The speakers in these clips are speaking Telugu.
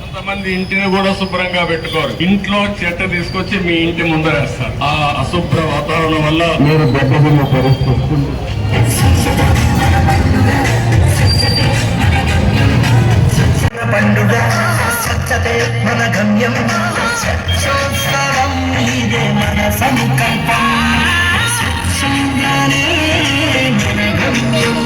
కొంతమంది ఇంటిని కూడా శుభ్రంగా పెట్టుకోరు. ఇంట్లో చెట్ట తీసుకొచ్చి మీ ఇంటి ముందర వేస్తారు. ఆ అశుభ్ర వాతావరణం వల్ల మీరు దెబ్బతిన్న స్వచ్ఛతే మన సంకల్పం. స్వచ్ఛంగానే మన గమ్యం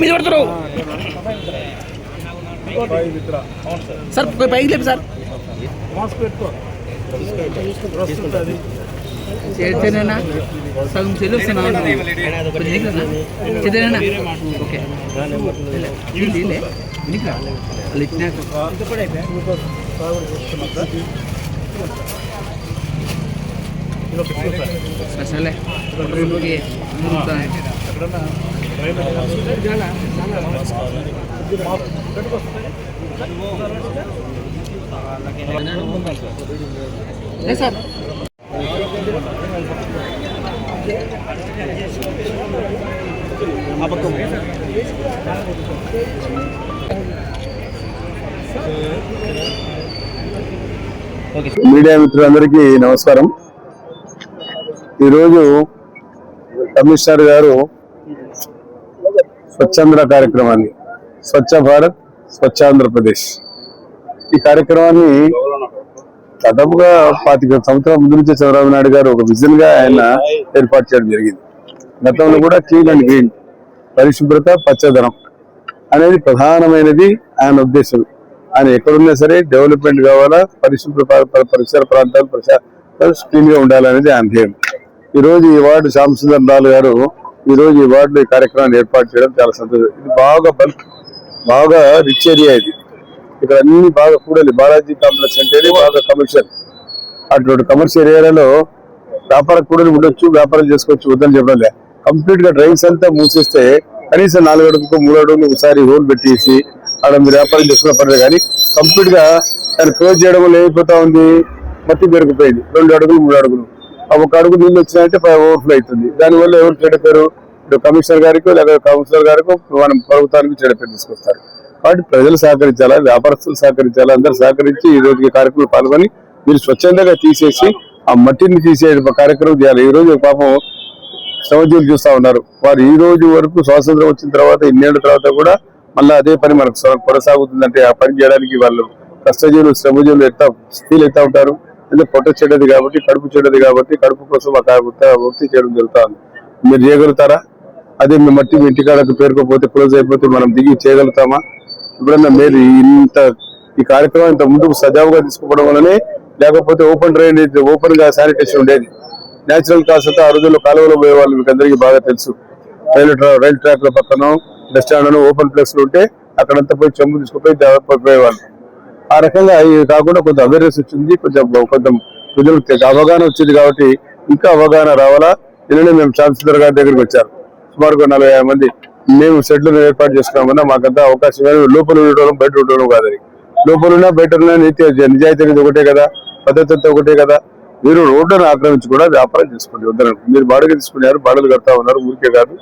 మీద పెడతారు సార్ పైకి లేదు సార్. చేతనేనా సగం చేతనేనా? ఓకే. వాళ్ళు ఇచ్చినాక మీడియా మిత్రులందరికీ నమస్కారం. ఈరోజు కమిషనర్ గారు స్వచ్ఛాంధ్ర కార్యక్రమాన్ని. స్వచ్ఛ భారత్ స్వచ్ఛ ఆంధ్రప్రదేశ్. ఈ కార్యక్రమాన్ని దాదాపుగా పాతిక సంవత్సరాల ముందు నుంచే చంద్రబాబు నాయుడు గారు ఒక విజన్గా ఆయన ఏర్పాటు చేయడం జరిగింది. గతంలో కూడా క్లీన్ అండ్ గ్రీన్ పరిశుభ్రత పచ్చదనం అనేది ప్రధానమైనది ఆయన ఉద్దేశం. ఆయన ఎక్కడున్నా సరే డెవలప్మెంట్ కావాలా పరిశుభ్ర పరిసర ప్రాంతాలు ప్రశా క్లీన్గా ఉండాలనేది ఆయన ధ్యేయం. ఈ రోజు ఈ వార్డు శ్యామ్ సుందర్ లాల్ గారు ఈ రోజు ఈ వార్డులో ఈ కార్యక్రమాన్ని ఏర్పాటు చేయడం చాలా సంతోషం. ఇది బాగా బల్క్ బాగా రిచ్ ఏరియా ఇది. ఇక్కడ అన్ని బాగా కూడాలి. బాలాజీ కాంప్లెక్స్ అంటే బాగా కమర్షియల్ అటువంటి కమర్షియల్ ఏరియాలో వ్యాపార కూడలు ఉండొచ్చు వ్యాపారం చేసుకోవచ్చు వద్దని చెప్పడంలే కంప్లీట్గా డ్రైన్స్ అంతా మూసేస్తే కనీసం నాలుగు అడుగులకు మూడు అడుగులు ఒకసారి హోల్ పెట్టేసి అక్కడ మీరు వ్యాపారం చేసుకున్న పర్లేదు కానీ కంప్లీట్గా దాన్ని క్లోజ్ చేయడం వల్ల ఏమైపోతా ఉంది? మట్టి పెరిగిపోయింది. రెండు అడుగులు మూడు అడుగులు. ఒక అడుగు నీళ్ళు వచ్చినాయంటే ఓవర్ఫ్లో అవుతుంది. దానివల్ల ఎవరు చెడిపోయారు ఇప్పుడు కమిషనర్ గారికి లేకపోతే కౌన్సిలర్ గారికి మనం ప్రభుత్వానికి చెడపేరు తీసుకొస్తారు. కాబట్టి ప్రజలు సహకరించాలా? వ్యాపారస్తులు సహకరించాలా? అందరూ సహకరించి ఈ రోజు కార్యక్రమం కార్యక్రమంలో పాల్గొని మీరు స్వచ్ఛందంగా తీసేసి ఆ మట్టిని తీసే కార్యక్రమం చేయాలి. ఈ రోజు పాపం శ్రమజీవులు చూస్తూ ఉన్నారు. వారు ఈ రోజు వరకు స్వాతంత్రం వచ్చిన తర్వాత ఇన్నేళ్ళ తర్వాత కూడా మళ్ళీ అదే పని మనకు కొనసాగుతుందంటే ఆ పని చేయడానికి వాళ్ళు కష్టజీవులు శ్రమజీవులు ఎట్లా ఫీల్ ఎత్తా ఉంటారు. అంటే పొట్ట చెడ్డది కాబట్టి కడుపు చెడ్డది కాబట్టి కడుపు కోసం ఆ వృత్తి చేయడం జరుగుతుంది. మీరు చేయగలుగుతారా? అదే మీ మట్టి మీ ఇంటికాడకు పేరుకోపోతే క్లోజ్ అయిపోతే మనం దిగి చేయగలుగుతామా? ఇప్పుడన్నా మీరు ఇంత ఈ కార్యక్రమం ఇంత ముందుకు సజావుగా తీసుకుపోవడం వల్లనే లేకపోతే ఓపెన్ డ్రైనేజ్ ఓపెన్గా శానిటేషన్ ఉండేది. నేచురల్ కాస్త అయితే ఆ రోజుల్లో కాలువలో పోయే వాళ్ళు మీకు అందరికీ బాగా తెలుసు. రైలు రైలు ట్రాక్ ల పక్కన బస్ స్టాండ్ ఓపెన్ ప్లేస్ ఉంటే అక్కడంతా పోయి చెంబు తీసుకుపోయి పోయేవాళ్ళు. ఆ రకంగా ఇది కాకుండా కొంచెం అవేర్నెస్ వచ్చింది కొంచెం కొంచెం ప్రజలకు అవగాహన వచ్చింది కాబట్టి ఇంకా అవగాహన రావాలా? నిన్ననే మేము ఛాన్సలర్ గారి దగ్గరికి వచ్చారు. సుమారు ఒక నలభై మంది మేము షెడ్లను ఏర్పాటు చేసుకున్నామన్నా మాకంతా అవకాశం లోపల ఉండడం బయట ఉండడం కాదని లోపల ఉన్నా బయట ఉన్నా నీతి నిజాయితీ అనేది ఒకటే కదా. పద్ధతి ఒకటే కదా. మీరు రోడ్లను ఆక్రమించి కూడా వ్యాపారం చేసుకోండి. వద్దనండి మీరు బాడుగ తీసుకున్నారు బాడుగలు కడతా ఉన్నారు ఊరికే కాదు.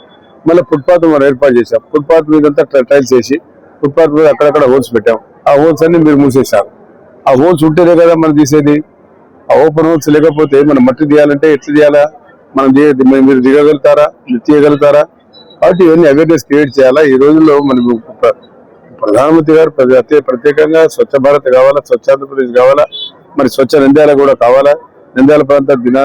మళ్ళీ ఫుట్పాత్ మనం ఏర్పాటు చేశాం. ఫుట్పాత్ మీద అంతా టైల్స్ వేసి ఫుట్పాత్ మీద అక్కడక్కడ హోల్స్ పెట్టాం. ఆ హోల్స్ అన్ని మీరు మూసేశారు. ఆ హోల్స్ ఉంటేనే కదా మనం తీసేది. ఆ ఓపెన్ హోల్స్ లేకపోతే మనం మట్టి తీయాలంటే ఎట్లా తీయాలా? మనం మీరు దిగగలుగుతారా? తీయగలుగుతారా? కాబట్టి ఇవన్నీ అవేర్నెస్ క్రియేట్ చేయాలా? ఈ రోజుల్లో మనం ప్రధానమంత్రి గారు ప్రత్యేకంగా స్వచ్ఛ భారత్ కావాలా? స్వచ్ఛ ఆంధ్రప్రదేశ్ కావాలా? మరి స్వచ్ఛ నంద్యాల కూడా కావాలా? నంద్యాల ప్రాంతం దినా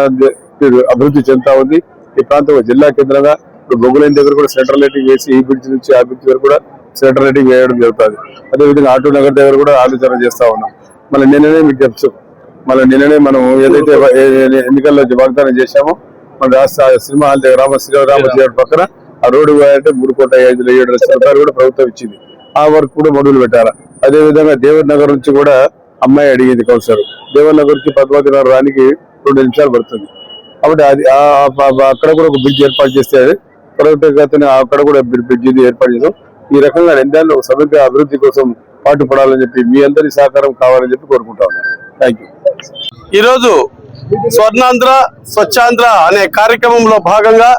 అభివృద్ధి చెందుతా ఉంది. ఈ ప్రాంతం ఒక జిల్లా కేంద్రంగా. ఇప్పుడు బొగ్గులైన దగ్గర కూడా సెంట్రల్ లైటింగ్ వేసి ఈ బ్రిడ్జ్ నుంచి ఆ బ్రిడ్జ్ వరకు కూడా సెంట్రల్ లైటింగ్ వేయడం జరుగుతుంది. అదేవిధంగా ఆటో నగర్ దగ్గర కూడా ఆలోచన చేస్తా ఉన్నాం. మళ్ళీ నిన్ననే మీకు చెప్పు మళ్ళీ నిన్ననే మనం ఏదైతే ఎన్నికల్లో వాగ్దానం చేశామో మన రాష్ట్ర సినిమా హాల్ దగ్గర రామ శ్రీరామ పక్కన ఆ రోడ్డు అంటే మూడు కోట్ల ఐదు ఏడు లక్షల రూపాయలు కూడా ప్రభుత్వం ఇచ్చింది. ఆ వర్క్ కూడా మొదలు పెట్టాలి? అదే విధంగా దేవర్ నగర్ నుంచి కూడా అమ్మాయి అడిగింది కౌన్సిలర్. దేవర్ నగర్ నుంచి పద్మావతి నగర్ రానికి రెండు నిమిషాలు పడుతుంది. కాబట్టి అది అక్కడ కూడా ఒక బ్రిడ్జ్ ఏర్పాటు చేస్తే త్వరగతిన అక్కడ కూడా బ్రిడ్జ్ ఏర్పాటు చేసాం. ఈ రకంగా రెండేళ్ళు ఒక సమగ్ర అభివృద్ధి కోసం పాటుపడాలని చెప్పి మీ అందరి సహకారం కావాలని చెప్పి కోరుకుంటా ఉన్నాను. థ్యాంక్ యూ ఈరోజు స్వర్ణాంధ్ర స్వచ్ఛాంధ్ర అనే కార్యక్రమంలో భాగంగా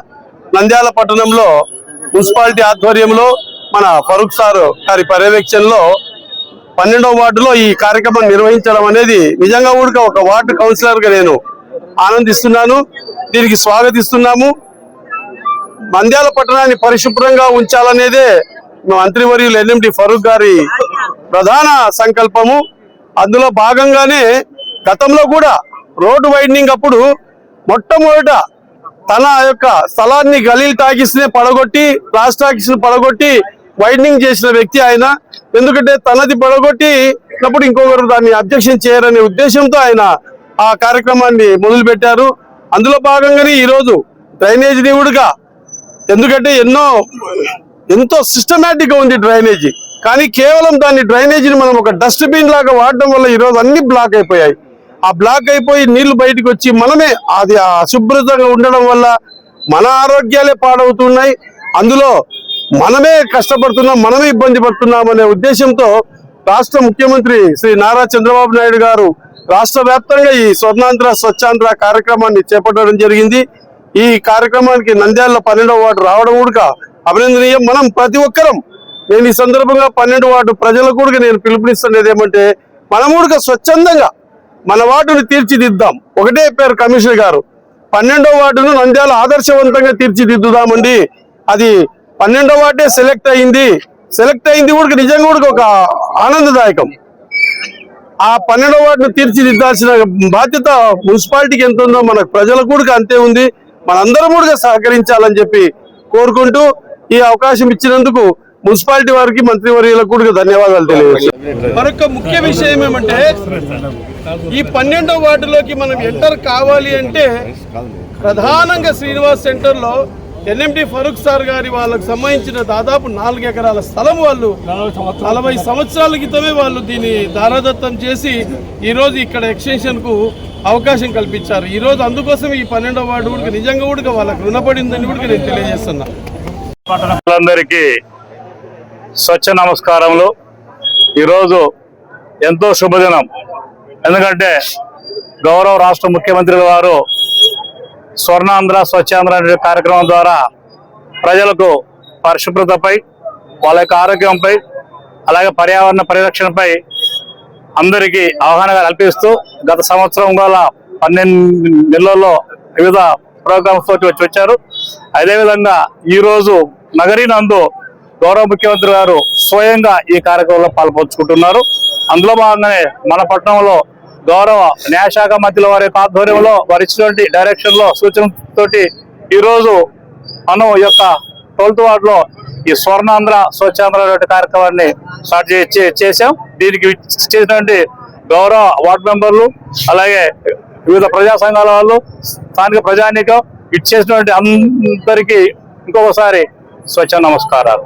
నంద్యాల పట్టణంలో మున్సిపాలిటీ ఆధ్వర్యంలో మన ఫరూక్ సార్ గారి పర్యవేక్షణలో పన్నెండవ వార్డులో ఈ కార్యక్రమం నిర్వహించడం అనేది నిజంగా ఊరిక ఒక వార్డు కౌన్సిలర్గా నేను ఆనందిస్తున్నాను. దీనికి స్వాగతిస్తున్నాము. నంద్యాల పట్టణాన్ని పరిశుభ్రంగా ఉంచాలనేదే మంత్రివర్యులు ఎన్ఎండి ఫరూక్ గారి ప్రధాన సంకల్పము. అందులో భాగంగానే గతంలో కూడా రోడ్డు వైడనింగ్ అప్పుడు మొట్టమొదట తన యొక్క స్థలాన్ని గలీల్ టాకీస్ని పడగొట్టి క్లాస్ టాకీస్ని పడగొట్టి వైడనింగ్ చేసిన వ్యక్తి ఆయన. ఎందుకంటే తనది పడగొట్టి అప్పుడు ఇంకొకరు దాన్ని అబ్జెక్షన్ చేయరనే ఉద్దేశంతో ఆయన ఆ కార్యక్రమాన్ని మొదలుపెట్టారు. అందులో భాగంగానే ఈరోజు డ్రైనేజ్ దేవుడిగా ఎందుకంటే ఎన్నో ఎంతో సిస్టమేటిక్గా ఉంది డ్రైనేజీ. కానీ కేవలం దాన్ని డ్రైనేజీని మనం ఒక డస్ట్బిన్ లాగా వాడడం వల్ల ఈరోజు అన్ని బ్లాక్ అయిపోయాయి. ఆ బ్లాక్ అయిపోయి నీళ్ళు బయటకు వచ్చి మనమే అది అశుభ్రతంగా ఉండడం వల్ల మన ఆరోగ్యాలే పాడవుతున్నాయి. అందులో మనమే కష్టపడుతున్నాం మనమే ఇబ్బంది పడుతున్నాం అనే ఉద్దేశంతో రాష్ట్ర ముఖ్యమంత్రి శ్రీ నారా చంద్రబాబు నాయుడు గారు రాష్ట్ర వ్యాప్తంగా ఈ స్వర్ణాంధ్ర స్వచ్ఛాంధ్ర కార్యక్రమాన్ని చేపట్టడం జరిగింది. ఈ కార్యక్రమానికి నంద్యాలలో పన్నెండవ వార్డు రావడం కూడా అభినందనీయం. మనం ప్రతి ఒక్కరం నేను ఈ సందర్భంగా పన్నెండు వార్డు ప్రజలకు కూడా నేను పిలుపునిస్తున్నది ఏమంటే మనం కూడా స్వచ్ఛందంగా మన వాటిని తీర్చిదిద్దాం. ఒకటే పేరు కమిషనర్ గారు. పన్నెండో వార్డును నంద్యాల ఆదర్శవంతంగా తీర్చిదిద్దుదామండి. అది పన్నెండో వార్డే సెలెక్ట్ అయింది. సెలెక్ట్ అయింది కూడా నిజంగా కూడా ఒక ఆనందదాయకం. ఆ పన్నెండో వార్డును తీర్చిదిద్దాల్సిన బాధ్యత మున్సిపాలిటీకి ఎంత ఉందో మన ప్రజలకు కూడా అంతే ఉంది. మనందరం కూడా సహకరించాలని చెప్పి కోరుకుంటూ ఈ అవకాశం ఇచ్చినందుకు మున్సిపాలిటీ వారికి మంత్రివర్యులకు కూడా ధన్యవాదాలు తెలియజేస్తాం మరొక ముఖ్య విషయం ఏమంటే ఈ పన్నెండో వార్డులోకి మనం ఎంటర్ కావాలి అంటే ప్రధానంగా శ్రీనివాస్ సెంటర్లో ఎన్ఎండి ఫరూక్ సార్ గారి వాళ్ళకు సంబంధించిన దాదాపు నాలుగు ఎకరాల స్థలం వాళ్ళు నలభై సంవత్సరాల క్రితమే వాళ్ళు దీన్ని దారాదత్తం చేసి ఈరోజు ఇక్కడ ఎక్స్టెన్షన్కు అవకాశం కల్పించారు. ఈ రోజు అందుకోసం ఈ పన్నెండో వార్డు కూడా నిజంగా కూడా వాళ్ళకి రుణపడిందని కూడా నేను తెలియజేస్తున్నా. అందరికీ స్వచ్ఛ నమస్కారములు. ఈరోజు ఎంతో శుభదినం. ఎందుకంటే గౌరవ రాష్ట్ర ముఖ్యమంత్రి వారు స్వర్ణాంధ్ర స్వచ్ఛాంధ్ర అనే కార్యక్రమం ద్వారా ప్రజలకు పరిశుభ్రతపై వాళ్ళ యొక్క ఆరోగ్యంపై అలాగే పర్యావరణ పరిరక్షణపై అందరికీ అవగాహన కల్పిస్తూ గత సంవత్సరం గల పన్నెండు నెలల్లో వివిధ ప్రోగ్రామ్స్ తోటి వచ్చి వచ్చారు. అదేవిధంగా ఈరోజు నగరినందు గౌరవ ముఖ్యమంత్రి గారు స్వయంగా ఈ కార్యక్రమంలో పాల్పంచుకుంటున్నారు. అందులో భాగంగానే మన పట్టణంలో గౌరవ న్యాయశాఖ మంత్రుల వారి ఆధ్వర్యంలో వారి ఇచ్చినటువంటి డైరెక్షన్లో సూచనతోటి ఈరోజు మనం ఈ యొక్క ట్వెల్త్ వార్డ్లో ఈ స్వర్ణాంధ్ర స్వచ్ఛాంధ్ర కార్యక్రమాన్ని స్టార్ట్ చేసి చేశాం. దీనికి చేసినటువంటి గౌరవ వార్డు మెంబర్లు అలాగే వివిధ ప్రజా సంఘాల వాళ్ళు స్థానిక ప్రజానీకం ఇచ్చేసినటువంటి అందరికీ ఇంకొకసారి స్వచ్ఛ నమస్కారాలు.